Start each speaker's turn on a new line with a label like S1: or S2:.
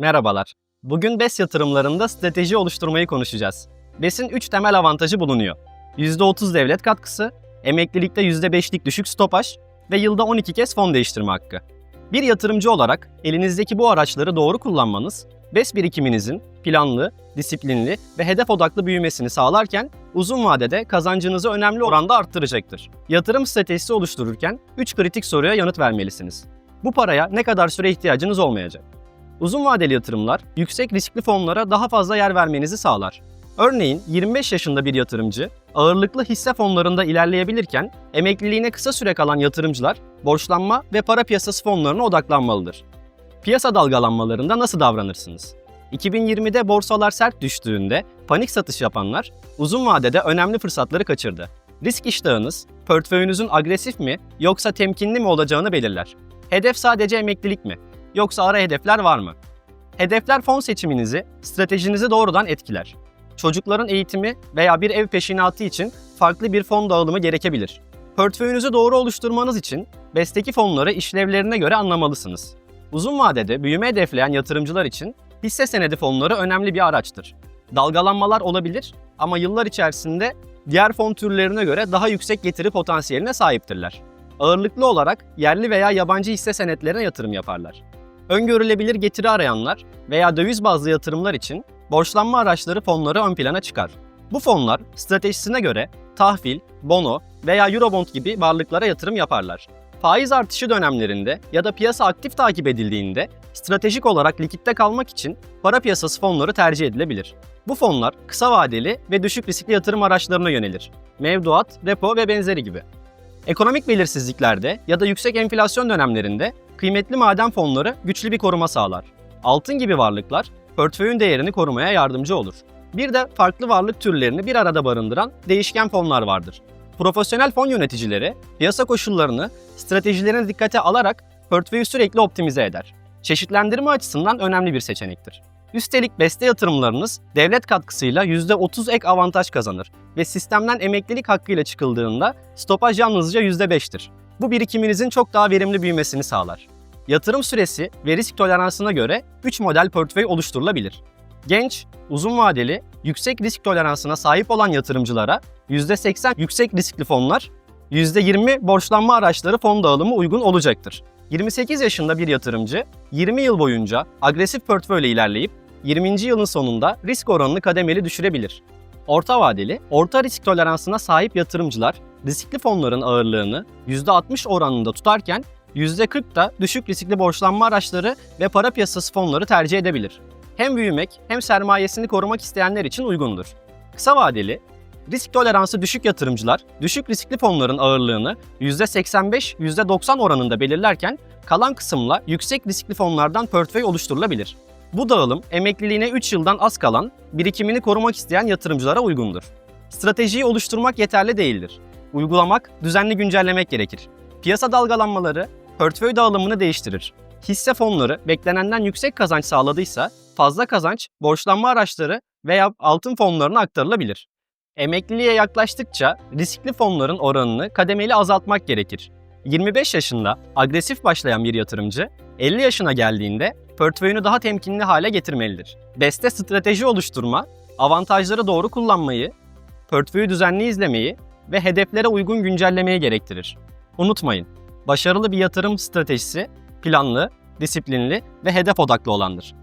S1: Merhabalar. Bugün BES yatırımlarında strateji oluşturmayı konuşacağız. BES'in 3 temel avantajı bulunuyor. %30 devlet katkısı, emeklilikte %5'lik düşük stopaj ve yılda 12 kez fon değiştirme hakkı. Bir yatırımcı olarak elinizdeki bu araçları doğru kullanmanız, BES birikiminizin planlı, disiplinli ve hedef odaklı büyümesini sağlarken uzun vadede kazancınızı önemli oranda arttıracaktır. Yatırım stratejisi oluştururken 3 kritik soruya yanıt vermelisiniz. Bu paraya ne kadar süre ihtiyacınız olmayacak? Uzun vadeli yatırımlar yüksek riskli fonlara daha fazla yer vermenizi sağlar. Örneğin 25 yaşında bir yatırımcı ağırlıklı hisse fonlarında ilerleyebilirken emekliliğine kısa süre kalan yatırımcılar borçlanma ve para piyasası fonlarına odaklanmalıdır. Piyasa dalgalanmalarında nasıl davranırsınız? 2020'de borsalar sert düştüğünde panik satış yapanlar uzun vadede önemli fırsatları kaçırdı. Risk iştahınız portföyünüzün agresif mi yoksa temkinli mi olacağını belirler. Hedef sadece emeklilik mi? Yoksa ara hedefler var mı? Hedefler fon seçiminizi, stratejinizi doğrudan etkiler. Çocukların eğitimi veya bir ev peşinatı için farklı bir fon dağılımı gerekebilir. Portföyünüzü doğru oluşturmanız için BES'teki fonları işlevlerine göre anlamalısınız. Uzun vadede büyüme hedefleyen yatırımcılar için hisse senedi fonları önemli bir araçtır. Dalgalanmalar olabilir ama yıllar içerisinde diğer fon türlerine göre daha yüksek getiri potansiyeline sahiptirler. Ağırlıklı olarak yerli veya yabancı hisse senetlerine yatırım yaparlar. Öngörülebilir getiri arayanlar veya döviz bazlı yatırımlar için borçlanma araçları fonları ön plana çıkar. Bu fonlar stratejisine göre tahvil, bono veya eurobond gibi varlıklara yatırım yaparlar. Faiz artışı dönemlerinde ya da piyasa aktif takip edildiğinde stratejik olarak likitte kalmak için para piyasası fonları tercih edilebilir. Bu fonlar kısa vadeli ve düşük riskli yatırım araçlarına yönelir. Mevduat, repo ve benzeri gibi. Ekonomik belirsizliklerde ya da yüksek enflasyon dönemlerinde kıymetli maden fonları güçlü bir koruma sağlar. Altın gibi varlıklar portföyün değerini korumaya yardımcı olur. Bir de farklı varlık türlerini bir arada barındıran değişken fonlar vardır. Profesyonel fon yöneticileri piyasa koşullarını, stratejilerini dikkate alarak portföyü sürekli optimize eder. Çeşitlendirme açısından önemli bir seçenektir. Üstelik beste yatırımlarınız devlet katkısıyla %30 ek avantaj kazanır ve sistemden emeklilik hakkıyla çıkıldığında stopaj yalnızca %5'tir. Bu birikiminizin çok daha verimli büyümesini sağlar. Yatırım süresi ve risk toleransına göre 3 model portföy oluşturulabilir. Genç, uzun vadeli, yüksek risk toleransına sahip olan yatırımcılara %80 yüksek riskli fonlar, %20 borçlanma araçları fon dağılımı uygun olacaktır. 28 yaşında bir yatırımcı 20 yıl boyunca agresif portföyle ilerleyip 20. yılın sonunda risk oranını kademeli düşürebilir. Orta vadeli, orta risk toleransına sahip yatırımcılar riskli fonların ağırlığını %60 oranında tutarken %40 da düşük riskli borçlanma araçları ve para piyasası fonları tercih edebilir. Hem büyümek hem sermayesini korumak isteyenler için uygundur. Kısa vadeli, risk toleransı düşük yatırımcılar düşük riskli fonların ağırlığını %85-%90 oranında belirlerken kalan kısımla yüksek riskli fonlardan portföy oluşturulabilir. Bu dağılım emekliliğine 3 yıldan az kalan, birikimini korumak isteyen yatırımcılara uygundur. Stratejiyi oluşturmak yeterli değildir. Uygulamak, düzenli güncellemek gerekir. Piyasa dalgalanmaları portföy dağılımını değiştirir. Hisse fonları beklenenden yüksek kazanç sağladıysa fazla kazanç borçlanma araçları veya altın fonlarına aktarılabilir. Emekliliğe yaklaştıkça riskli fonların oranını kademeli azaltmak gerekir. 25 yaşında agresif başlayan bir yatırımcı 50 yaşına geldiğinde portföyünü daha temkinli hale getirmelidir. Beste strateji oluşturma, avantajları doğru kullanmayı, portföyü düzenli izlemeyi ve hedeflere uygun güncellemeyi gerektirir. Unutmayın, başarılı bir yatırım stratejisi planlı, disiplinli ve hedef odaklı olandır.